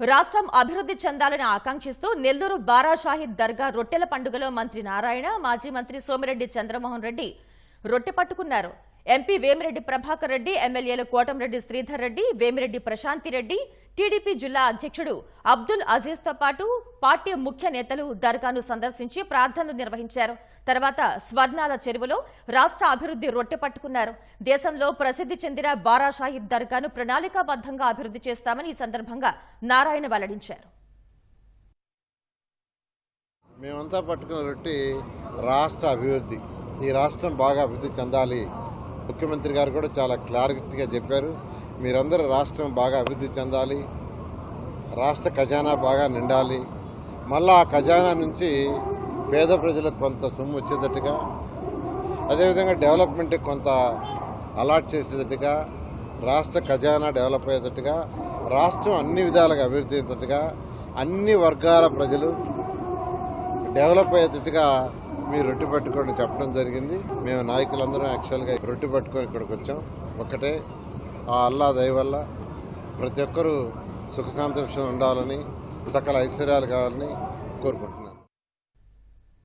రాష్ట్రం అభివృద్ధి చెందాలని ఆకాంక్షిస్తూ నెల్లూరు బారాషాహిద్ దర్గా రొట్టెల పండుగలో మంత్రి నారాయణ మాజీ మంత్రి సోమిరెడ్డి చంద్రమోహన్ రెడ్డి రొట్టె పట్టుకున్నారు. ఎంపీ వేమిరెడ్డి ప్రభాకర్ రెడ్డి ఎమ్మెల్యేలు కోటంరెడ్డి శ్రీధర్ రెడ్డి వేమిరెడ్డి ప్రశాంతి రెడ్డి టీడీపీ జిల్లా అధ్యక్షుడు అబ్దుల్ అజీజ్తో పాటు పార్టీ ముఖ్య నేతలు దర్గాను సందర్శించి ప్రార్థనలు నిర్వహించారు. తర్వాత స్వర్ణాల చెరువులో రాష్ట్ర అభివృద్ధి రొట్టె పట్టుకున్నారు. దేశంలో ప్రసిద్ధి చెందిన బారాషాహిద్ దర్గాను ప్రణాళికాబద్ధంగా అభివృద్ధి చేస్తామని ఈ సందర్భంగా నారాయణ వెల్లడించారు. మేమంతా పట్టుకున్న రొట్టి రాష్ట్ర అభివృద్ధి. ఈ రాష్ట్రం బాగా అభివృద్ధి చెందాలి. ముఖ్యమంత్రి గారు కూడా చాలా క్లారిటీగా చెప్పారు. మీరందరూ రాష్ట్రం బాగా అభివృద్ధి చెందాలి. రాష్ట్ర ఖజానా బాగా నిండాలి. మళ్ళా ఆ ఖజానా నుంచి పేద ప్రజలకు కొంత సొమ్ము వచ్చేటట్టుగా అదేవిధంగా డెవలప్మెంట్కి కొంత అలాట్ చేసేటట్టుగా రాష్ట్ర ఖజానా డెవలప్ అయ్యేటట్టుగా రాష్ట్రం అన్ని విధాలుగా అభివృద్ధి అయ్యేటట్టుగా అన్ని వర్గాల ప్రజలు డెవలప్ అయ్యేటట్టుగా మీరు రొట్టె పట్టుకొని చెప్పడం జరిగింది. మేము నాయకులందరం యాక్చువల్గా రొట్టె పట్టుకొని ఇక్కడికి వచ్చాం. ఒక్కటే ఆ అల్లా దయ వల్ల ప్రతి ఒక్కరూ సుఖ సంతోషం ఉండాలని సకల ఐశ్వర్యాలు కావాలని కోరుకుంటున్నాను